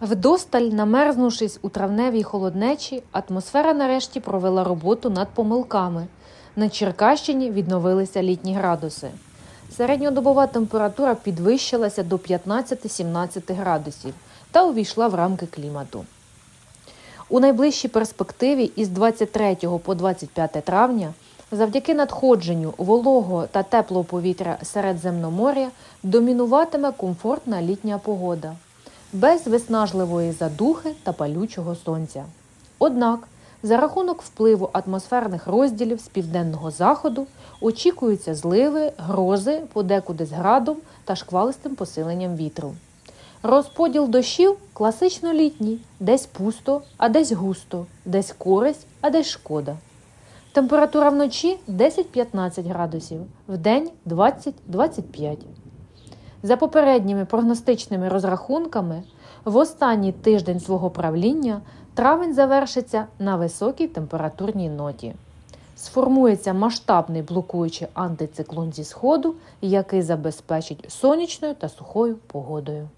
Вдосталь, намерзнувшись у травневій холоднечі, атмосфера нарешті провела роботу над помилками. На Черкащині відновилися літні градуси. Середньодобова температура підвищилася до 15-17 градусів та увійшла в рамки клімату. У найближчій перспективі із 23 по 25 травня завдяки надходженню вологого та теплого повітря Середземномор'я домінуватиме комфортна літня погода без виснажливої задухи та палючого сонця. Однак, за рахунок впливу атмосферних розділів з південного заходу очікуються зливи, грози, подекуди з градом та шквалистим посиленням вітру. Розподіл дощів класично літній, десь пусто, а десь густо, десь користь, а десь шкода. Температура вночі 10-15 градусів, вдень 20-25. За попередніми прогностичними розрахунками, в останній тиждень свого правління травень завершиться на високій температурній ноті. Сформується масштабний блокуючий антициклон зі сходу, який забезпечить сонячною та сухою погодою.